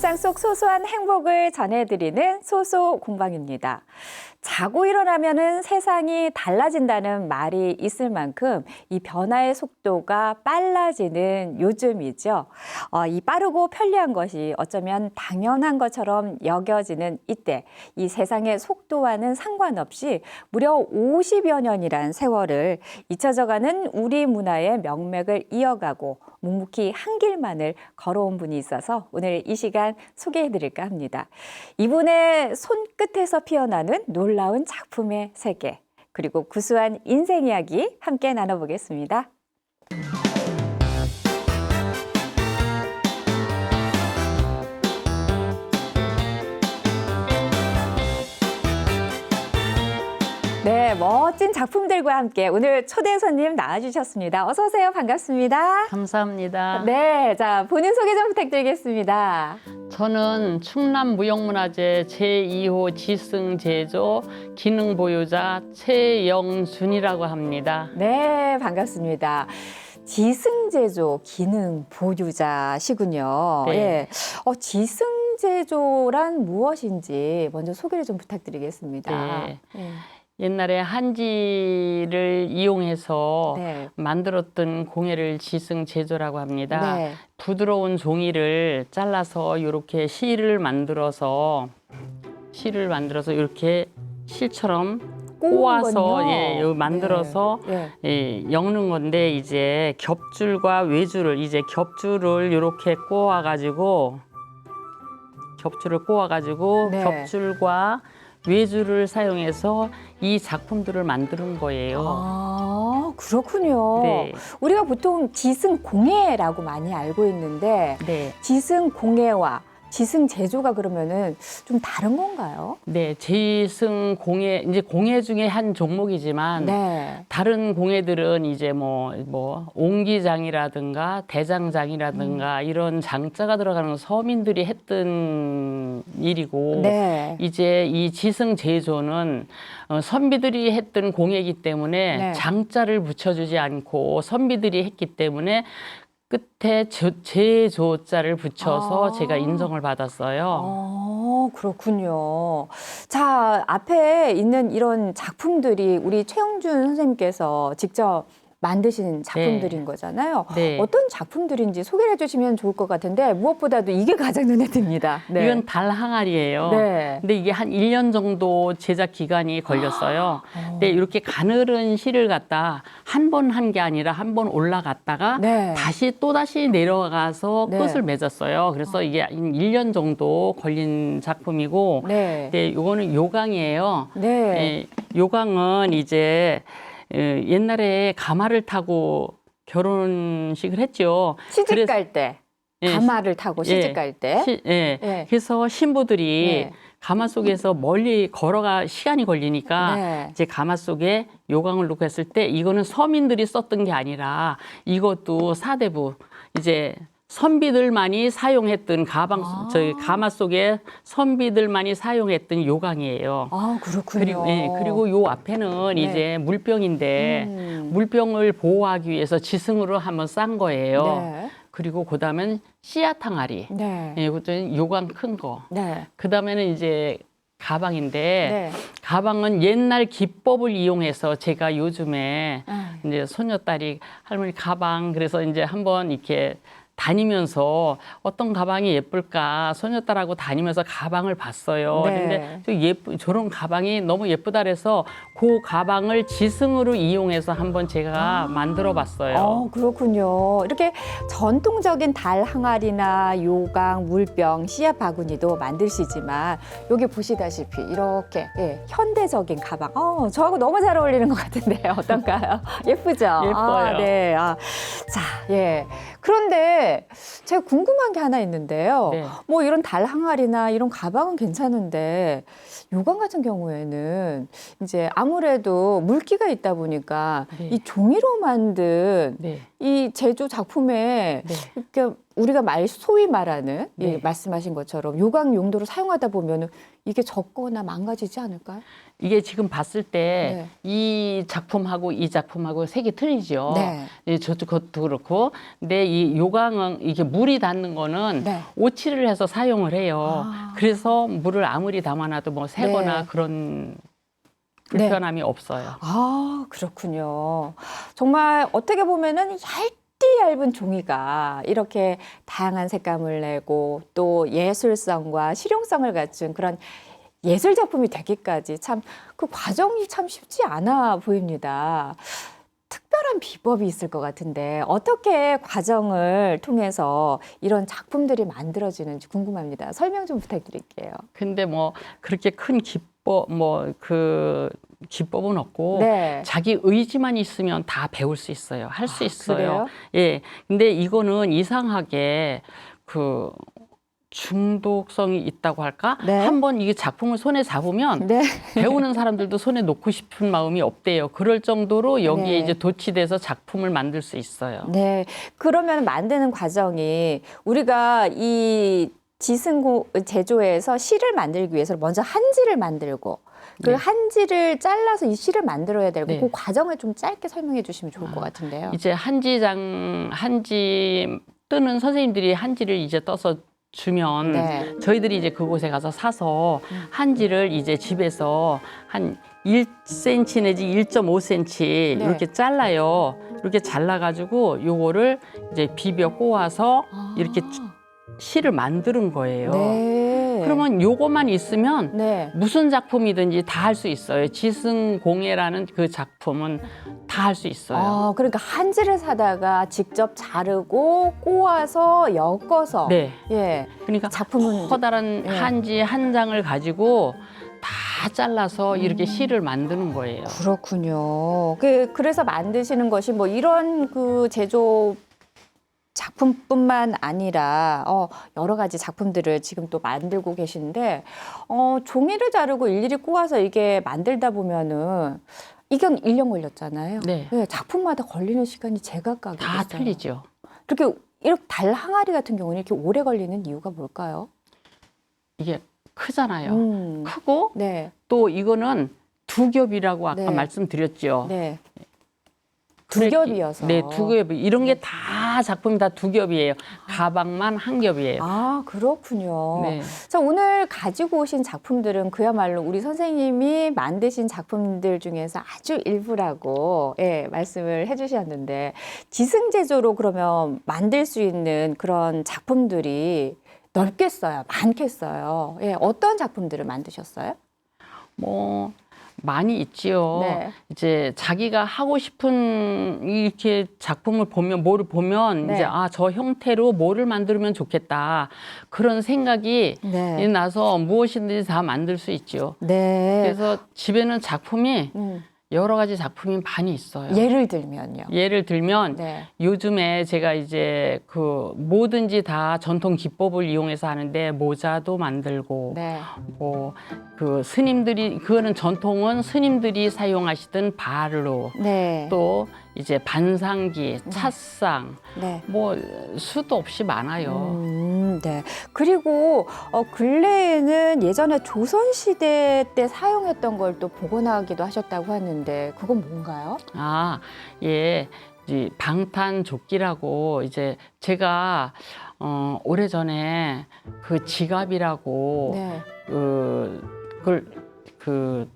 일상 속 소소한 행복을 전해드리는 소소 공방입니다. 자고 일어나면은 세상이 달라진다는 말이 있을 만큼 이 변화의 속도가 빨라지는 요즘이죠. 어, 이 빠르고 편리한 것이 어쩌면 당연한 것처럼 여겨지는 이때 이 세상의 속도와는 상관없이 무려 50여 년이란 세월을 잊혀져가는 우리 문화의 명맥을 이어가고 묵묵히 한 길만을 걸어온 분이 있어서 오늘 이 시간 소개해 드릴까 합니다. 이분의 손끝에서 피어나는 놀라운 작품의 세계 그리고 구수한 인생 이야기 함께 나눠보겠습니다. 작품들과 함께 오늘 초대 손님 나와주셨습니다. 어서 오세요. 반갑습니다. 감사합니다. 네, 자 본인 소개 좀 부탁드리겠습니다. 저는 충남 무형문화재 제2호 지승 제조 기능 보유자 최영준이라고 합니다. 네, 반갑습니다. 지승제조 기능 보유자시군요. 네. 예. 어, 지승제조란 무엇인지 먼저 소개를 좀 부탁드리겠습니다. 네. 예. 옛날에 한지를 이용해서 네. 만들었던 공예를 지승 제조라고 합니다. 네. 부드러운 종이를 잘라서 이렇게 실을 만들어서 실을 만들어서 이렇게 실처럼 꼬아서? 예, 요 만들어서 네. 예, 엮는 건데 이제 겹줄과 외줄을 이제 겹줄을 이렇게 꼬아 가지고 겹줄을 꼬아 가지고 네. 겹줄과 외줄을 사용해서 이 작품들을 만드는 거예요. 아, 그렇군요. 네. 우리가 보통 지승 공예라고 많이 알고 있는데 네. 지승 공예와 지승 제조가 그러면은 좀 다른 건가요? 네, 제이승 공예 이제 공예 중에 한 종목이지만 네. 다른 공예들은 이제 뭐, 뭐, 옹기장이라든가 대장장이라든가 이런 장자가 들어가는 서민들이 했던 일이고 네. 이제 이 지승 제조는 어, 선비들이 했던 공예이기 때문에 네. 장자를 붙여주지 않고 선비들이 했기 때문에 끝에 저- 제조자를 붙여서 아. 제가 인정을 받았어요. 어, 그렇군요. 자, 앞에 있는 이런 작품들이 우리 최영준 선생님께서 직접 만드신 작품들인 거잖아요. 네. 어떤 작품들인지 소개를 해주시면 좋을 것 같은데 무엇보다도 이게 가장 눈에 듭니다. 네. 이건 달 항아리예요. 네. 근데 이게 한 1년 정도 제작 기간이 걸렸어요. 아. 근데 이렇게 가늘은 실을 갖다 한 번 한 게 아니라 한 번 올라갔다가 네. 다시 또 다시 내려가서 네. 끝을 맺었어요. 그래서 이게 한 1년 정도 걸린 작품이고 네. 근데 요거는 요강이에요. 네. 예, 요강은 이제 어, 옛날에 가마를 타고 결혼식을 했죠. 시집 갈 때, 예, 가마를 타고 시집 예. 갈 때. 시- 예. 네. 그래서 신부들이 네. 가마 속에서 멀리 걸어가 시간이 걸리니까 네. 이제 가마 속에 요강을 놓고 했을 때 이거는 서민들이 썼던 게 아니라 이것도 사대부 이제 선비들만이 사용했던 가방 아. 저희 가마 속에 선비들만이 사용했던 요강이에요. 아, 그렇군요. 그리고 예, 그리고 요 앞에는 네. 이제 물병인데 음. 물병을 보호하기 위해서 지승으로 한번 싼 거예요. 네. 그리고 그다음엔 씨앗 항아리. 네. 예, 그것도 요강 큰 거. 네. 그 다음에는 이제 가방인데 네. 가방은 옛날 기법을 이용해서 제가 요즘에 아, 이제 손녀딸이 할머니 가방 그래서 이제 한번 이렇게 다니면서 어떤 가방이 예쁠까 손녀딸하고 다니면서 가방을 봤어요. 네. 근데 저 예쁘 저런 가방이 너무 예쁘다 그래서 그 가방을 지승으로 이용해서 한번 제가 만들어 봤어요. 어, 그렇군요. 이렇게 전통적인 달 항아리나 요강, 물병, 씨앗 바구니도 만드시지만 여기 보시다시피 이렇게 예, 현대적인 가방. 어, 저하고 너무 잘 어울리는 것 같은데요. 어떤가요? 예쁘죠? 예뻐요. 아, 네. 아, 자, 예. 그런데 제가 궁금한 게 하나 있는데요. 네. 뭐 이런 달 항아리나 이런 가방은 괜찮은데 요강 같은 경우에는 이제 아무래도 물기가 있다 보니까 네. 이 종이로 만든 네. 이 제조 작품에 네. 이렇게 우리가 말 소위 말하는 이 네. 말씀하신 것처럼 요강 용도로 사용하다 보면은 이게 적거나 망가지지 않을까요? 이게 지금 봤을 때이 작품하고 이 작품하고 색이 틀리죠. 네. 예, 저도 그것도 그렇고, 근데 이 요강은 이게 물이 닿는 거는 네. 오칠을 해서 사용을 해요. 아. 그래서 물을 아무리 담아놔도 뭐 새거나 네. 그런 불편함이 없어요. 아, 그렇군요. 정말 어떻게 보면은 얇디 얇은 종이가 이렇게 다양한 색감을 내고 또 예술성과 실용성을 갖춘 그런 예술 작품이 되기까지 참 그 과정이 참 쉽지 않아 보입니다. 특별한 비법이 있을 것 같은데 어떻게 과정을 통해서 이런 작품들이 만들어지는지 궁금합니다. 설명 좀 부탁드릴게요. 근데 뭐 그렇게 큰 기법 뭐그 기법은 없고 네. 자기 의지만 있으면 다 배울 수 있어요. 할수 아, 있어요. 그래요? 예. 근데 이거는 이상하게 그 중독성이 있다고 할까? 네. 한번 이게 작품을 손에 잡으면 네. 배우는 사람들도 손에 놓고 싶은 마음이 없대요. 그럴 정도로 여기에 네. 이제 도취돼서 작품을 만들 수 있어요. 네. 그러면 만드는 과정이 우리가 이 지승고 제조에서 실을 만들기 위해서 먼저 한지를 만들고 그 네. 한지를 잘라서 이 실을 만들어야 되고 네. 그 과정을 좀 짧게 설명해 주시면 좋을 것 같은데요. 이제 한지장 한지 뜨는 선생님들이 한지를 이제 떠서 주면 네. 저희들이 이제 그곳에 가서 사서 한지를 이제 집에서 한 1cm 내지 1.5cm 네. 이렇게 잘라요. 이렇게 잘라가지고 요거를 이제 비벼 꼬아서 이렇게 실을 만드는 거예요. 아. 네. 그러면 요거만 있으면 네. 무슨 작품이든지 다 할 수 있어요. 지승공예라는 그 작품은 다 할 수 있어요. 아, 그러니까 한지를 사다가 직접 자르고 꼬아서 엮어서 네. 예. 그러니까 작품은 커다란 예. 한지 한 장을 가지고 다 잘라서 음. 이렇게 실을 만드는 거예요. 그렇군요. 그 그래서 만드시는 것이 뭐 이런 그 제조 작품뿐만 아니라 어, 여러 가지 작품들을 지금 또 만들고 계신데 어, 종이를 자르고 일일이 꼬아서 이게 만들다 보면은 이건 1년 걸렸잖아요. 네. 네, 작품마다 걸리는 시간이 제각각이 다. 틀리죠. 이렇게 이렇게 달 항아리 같은 경우는 이렇게 오래 걸리는 이유가 뭘까요? 이게 크잖아요. 음. 크고 네, 또 이거는 두 겹이라고 아까 네. 말씀드렸죠. 네. 두 그랬기- 겹이어서. 네, 두 겹. 이런 게다 작품이 다 두 겹이에요. 가방만 한 겹이에요. 아, 그렇군요. 네. 자, 오늘 가지고 오신 작품들은 그야말로 우리 선생님이 만드신 작품들 중에서 아주 일부라고 예, 말씀을 해 주셨는데 지승제조로 그러면 만들 수 있는 그런 작품들이 넓겠어요, 많겠어요. 예, 어떤 작품들을 만드셨어요? 뭐 많이 있지요. 네. 이제 자기가 하고 싶은 이렇게 작품을 보면 뭐를 보면 네. 이제 아 저 형태로 뭐를 만들면 좋겠다 그런 생각이 네. 나서 무엇이든지 다 만들 수 있죠. 네. 그래서 집에는 작품이 음, 여러 가지 작품이 많이 있어요. 예를 들면요. 예를 들면 네. 요즘에 제가 이제 그 뭐든지 다 전통 기법을 이용해서 하는데 모자도 만들고 네. 뭐그 스님들이 그거는 전통은 스님들이 사용하시던 발로 네. 또 이제 반상기, 찻상 네. 뭐 수도 없이 많아요. 음, 네. 그리고 어, 근래에는 예전에 조선 시대 때 사용했던 걸 또 복원하기도 하셨다고 하는데 그건 뭔가요? 아, 예. 이 방탄조끼라고 이제 제가 어 오래전에 그 지갑이라고 네. 그 그걸 그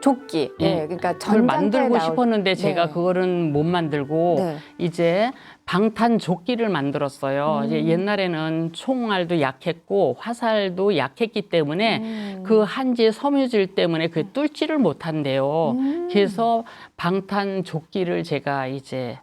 조끼. 예. 네. 그러니까 그걸 전장터에 만들고 나올- 싶었는데 제가 네. 그거는 못 만들고 네. 이제 방탄 조끼를 만들었어요. 음. 이제 옛날에는 총알도 약했고 화살도 약했기 때문에 음. 그 한지의 섬유질 때문에 그 뚫지를 못한대요. 음. 그래서 방탄 조끼를 제가 이제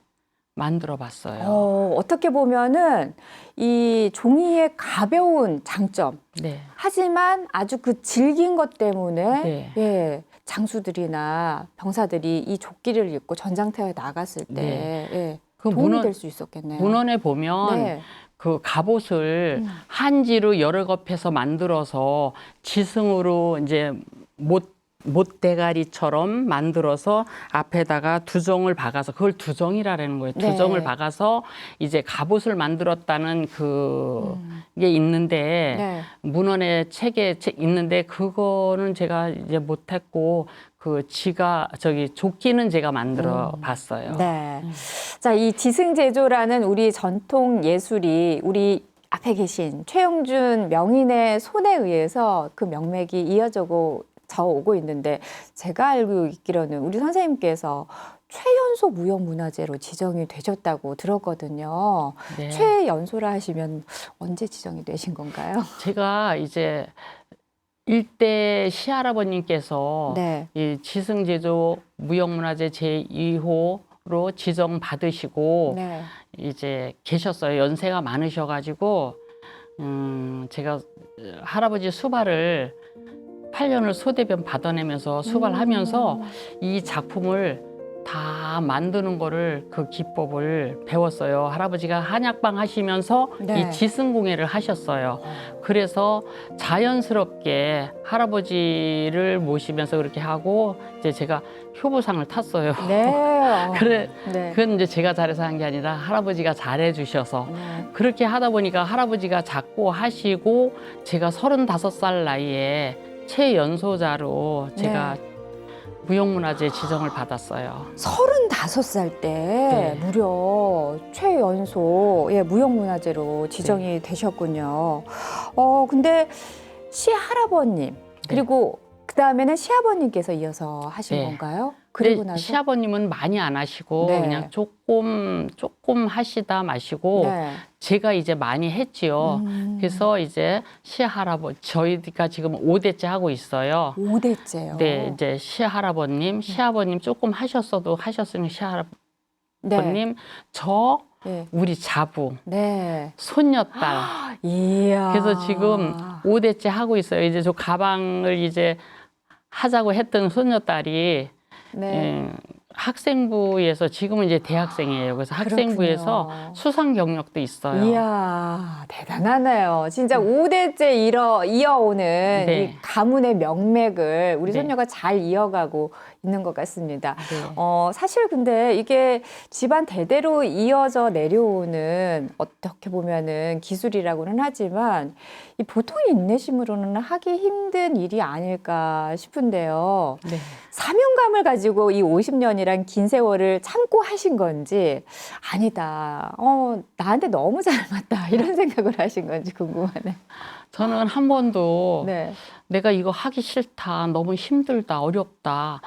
만들어 봤어요. 어, 어떻게 보면은 이 종이의 가벼운 장점. 네. 하지만 아주 그 질긴 것 때문에 네. 예, 장수들이나 병사들이 이 조끼를 입고 전장터에 나갔을 때 네. 예, 그 도움이 문헌, 될수 있었겠네요. 문헌에 보면 네. 그 갑옷을 음. 한지로 여러 겹해서 만들어서 지승으로 이제 못 못대가리처럼 만들어서 앞에다가 두정을 박아서 그걸 두정이라는 거예요. 네. 두정을 박아서 이제 갑옷을 만들었다는 그게 있는데 네. 문헌의 책에 책 있는데 그거는 제가 이제 못했고 그 지가 저기 조끼는 제가 만들어 봤어요. 네. 자, 이 지승제조라는 우리 전통 예술이 우리 앞에 계신 최영준 명인의 손에 의해서 그 명맥이 이어져고 져 오고 있는데 제가 알고 있기로는 우리 선생님께서 최연소 무형문화재로 지정이 되셨다고 들었거든요. 네. 최연소라 하시면 언제 지정이 되신 건가요? 제가 이제 일대 시할아버님께서 네. 이 지승제조 무형문화재 제2호로 지정 받으시고 네. 이제 계셨어요. 연세가 많으셔가지고 음 제가 할아버지 수발을 8년을 소대변 받아내면서 수발하면서 음. 이 작품을 다 만드는 거를 그 기법을 배웠어요. 할아버지가 한약방 하시면서 네. 이 지승공예를 하셨어요. 그래서 자연스럽게 할아버지를 모시면서 그렇게 하고 이제 제가 효부상을 탔어요. 네. 그래 네. 그건 이제 제가 잘해서 한 게 아니라 할아버지가 잘해 주셔서 네. 그렇게 하다 보니까 할아버지가 작고 하시고 제가 서른다섯 살 나이에 최연소자로 제가 네. 무형문화재 지정을 받았어요. 서른다섯 살때 네. 무려 최연소 예, 무형문화재로 지정이 네. 되셨군요. 어 근데 시할아버님 그리고 그 다음에는 시아버님께서 이어서 하신 네. 건가요? 그리고 나서 시아버님은 많이 안 하시고 네. 그냥 조금 조금 하시다 마시고 네. 제가 이제 많이 했지요. 음, 그래서 이제 시할아버지 저희가 지금 오대째 하고 있어요. 5대째요. 네, 이제 음. 시할아버님, 시아버님 조금 하셨어도 하셨으면 시할아버님, 네. 저 네. 우리 자부, 네. 손녀딸. 이야. 그래서 지금 오대째 하고 있어요. 이제 저 가방을 이제 하자고 했던 손녀딸이 네. 예, 학생부에서 지금은 이제 대학생이에요. 그래서 학생부에서 그렇군요. 수상 경력도 있어요. 이야 대단하네요. 진짜 오대째 이어, 이어오는 네. 이 가문의 명맥을 우리 네. 손녀가 잘 이어가고 있는 것 같습니다. 네. 어, 사실 근데 이게 집안 대대로 이어져 내려오는 어떻게 보면은 기술이라고는 하지만 이 보통 인내심으로는 하기 힘든 일이 아닐까 싶은데요. 네. 사명감을 가지고 이 50년이란 긴 세월을 참고 하신 건지 아니다. 어, 나한테 너무 잘 맞다. 이런 생각을 하신 건지 궁금하네. 저는 한 번도 네. 내가 이거 하기 싫다, 너무 힘들다, 어렵다.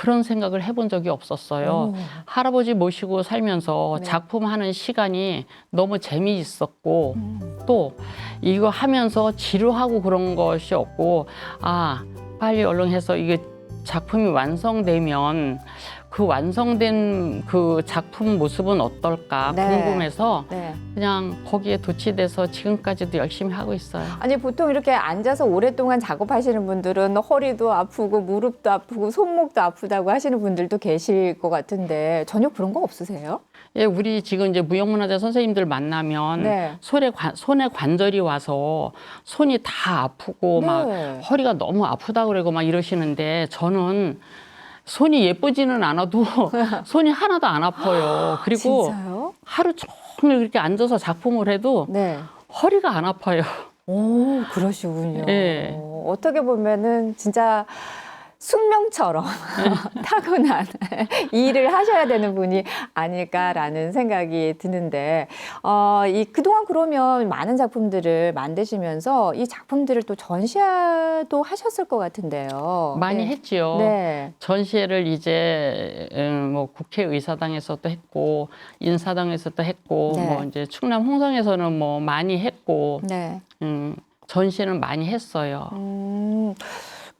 그런 생각을 해본 적이 없었어요. 오. 할아버지 모시고 살면서 네. 작품 하는 시간이 너무 재미있었고 음. 또 이거 하면서 지루하고 그런 것이 없고 아 빨리 얼른 해서 이게 작품이 완성되면 그 완성된 그 작품 모습은 어떨까 네. 궁금해서 네. 그냥 거기에 도취돼서 지금까지도 열심히 하고 있어요. 아니 보통 이렇게 앉아서 오랫동안 작업하시는 분들은 허리도 아프고 무릎도 아프고 손목도 아프다고 하시는 분들도 계실 것 같은데 전혀 그런 거 없으세요? 예, 우리 지금 이제 무형문화재 선생님들 만나면 네. 손에 관, 손에 관절이 와서 손이 다 아프고 막 네. 허리가 너무 아프다 그러고 막 이러시는데 저는 손이 예쁘지는 않아도 손이 하나도 안 아파요. 그리고 진짜요? 하루 종일 그렇게 앉아서 작품을 해도 네. 허리가 안 아파요. 오, 그러시군요. 네. 어떻게 보면은 진짜 숙명처럼 타고난 일을 하셔야 되는 분이 아닐까라는 생각이 드는데, 어, 이 그동안 그러면 많은 작품들을 만드시면서 이 작품들을 또 전시도 하셨을 것 같은데요. 많이 네. 했지요. 네. 전시회를 이제 음, 뭐 국회의사당에서 도 했고 인사당에서 도 했고 네. 뭐 이제 충남 홍성에서는 뭐 많이 했고 네. 음, 전시는 많이 했어요. 음,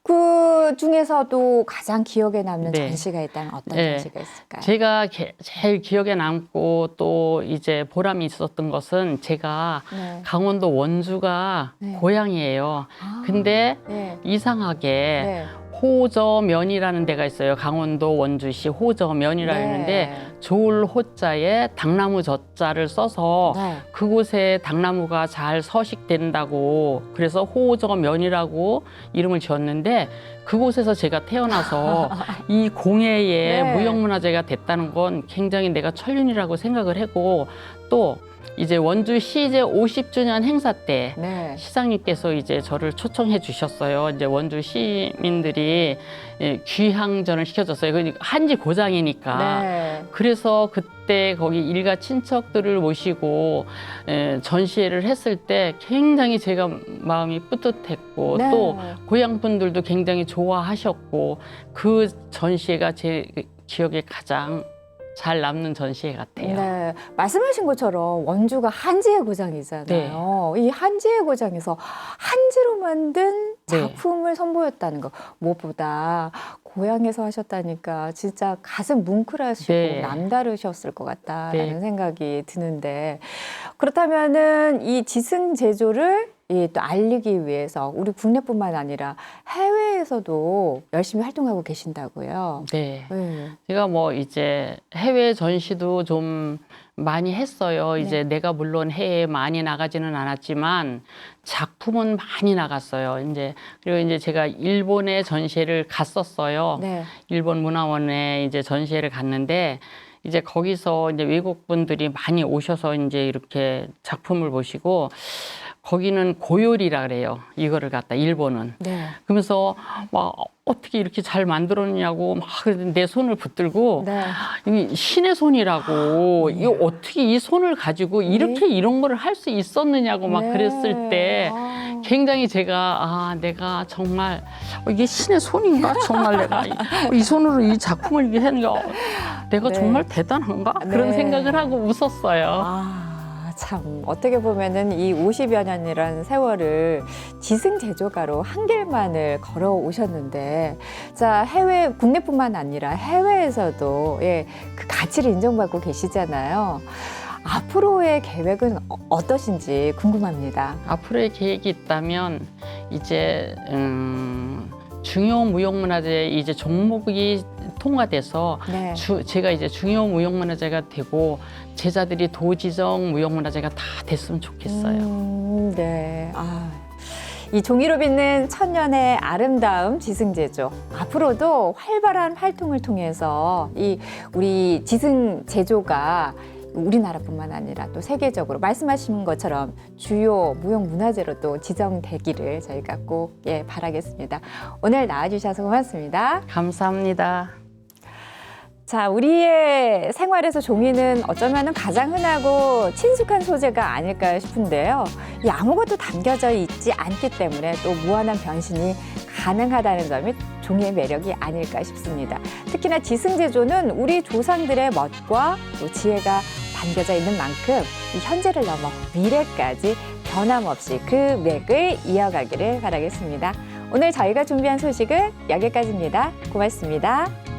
그 중에서도 가장 기억에 남는 네. 전시가 있다면 어떤 네. 전시가 있을까요? 제가 게- 제일 기억에 남고 또 이제 보람이 있었던 것은 제가 네. 강원도 원주가 네. 고향이에요. 아, 근데 네. 이상하게 네. 호저면이라는 데가 있어요. 강원도 원주시 호저면이라 네. 좋을 호자에 당나무 젖자를 써서 네. 그곳에 당나무가 잘 서식된다고 그래서 호저면이라고 이름을 지었는데 그곳에서 제가 태어나서 이 공예의 네. 무형문화재가 됐다는 건 굉장히 내가 천륜이라고 생각을 하고 또 이제 원주 시제 50주년 행사 때 네. 시장님께서 이제 저를 초청해 주셨어요. 이제 원주 시민들이 예, 귀향전을 시켜줬어요. 그 한지 고장이니까. 네. 그래서 그때 거기 일가 친척들을 모시고 에, 전시회를 했을 때 굉장히 제가 마음이 뿌듯했고 네. 또 고향 분들도 굉장히 좋아하셨고 그 전시회가 제 기억에 가장 잘 남는 전시회 같아요. 네, 말씀하신 것처럼 원주가 한지의 고장이잖아요. 네. 이 한지의 고장에서 한지로 만든 네. 작품을 선보였다는 거 무엇보다 고향에서 하셨다니까 진짜 가슴 뭉클하시고 네. 남다르셨을 것 같다라는 네. 생각이 드는데 그렇다면은 이 지승 제조를 이 또 알리기 위해서 우리 국내뿐만 아니라 해외에서도 열심히 활동하고 계신다고요. 네. 네. 제가 뭐 이제 해외 전시도 좀 많이 했어요. 이제 내가 물론 해외에 많이 나가지는 않았지만 작품은 많이 나갔어요. 이제 그리고 이제 제가 일본에 전시회를 갔었어요. 네. 일본 문화원에 이제 전시회를 갔는데 이제 거기서 이제 외국 분들이 많이 오셔서 이제 이렇게 작품을 보시고 거기는 고요리라 그래요. 이거를 갖다 일본은. 네. 그러면서 막 어떻게 이렇게 잘 만들었냐고 막 내 손을 붙들고 네. 이 신의 손이라고 이거 어떻게 이 손을 가지고 이렇게 이런 거를 할 수 있었느냐고 막 네. 그랬을 때 아. 굉장히 제가 아 내가 정말 어, 이게 신의 손인가 정말 내가 이, 이 손으로 이 작품을 이렇게 하는 게 어, 내가 네. 정말 대단한가 그런 네. 생각을 생각을 하고 웃었어요. 아, 참 어떻게 보면은 이 50여 년이라는 세월을 지승 제조가로 한 길만을 걸어 오셨는데 자 해외 국내뿐만 아니라 해외에서도 예, 그 가치를 인정받고 계시잖아요. 앞으로의 계획은 어- 어떠신지 궁금합니다. 앞으로의 계획이 있다면 이제 음, 중요 무형문화재 이제 종목이 통과돼서 네. 주, 제가 이제 중요 무형문화재가 되고 제자들이 도지정 무형문화재가 다 됐으면 좋겠어요. 음, 네. 아. 이 종이로 빚는 천년의 아름다움 지승제조 앞으로도 활발한 활동을 통해서 이 우리 지승제조가 우리나라뿐만 아니라 또 세계적으로 말씀하신 것처럼 주요 무형 문화재로 또 지정되기를 저희가 꼭 예, 바라겠습니다. 오늘 나와주셔서 고맙습니다. 감사합니다. 자, 우리의 생활에서 종이는 어쩌면 가장 흔하고 친숙한 소재가 아닐까 싶은데요. 이 아무것도 담겨져 있지 않기 때문에 또 무한한 변신이 가능하다는 점이 종이의 매력이 아닐까 싶습니다. 특히나 지승제조는 우리 조상들의 멋과 또 지혜가 담겨져 있는 만큼 이 현재를 넘어 미래까지 변함없이 그 맥을 이어가기를 바라겠습니다. 오늘 저희가 준비한 소식은 여기까지입니다. 고맙습니다.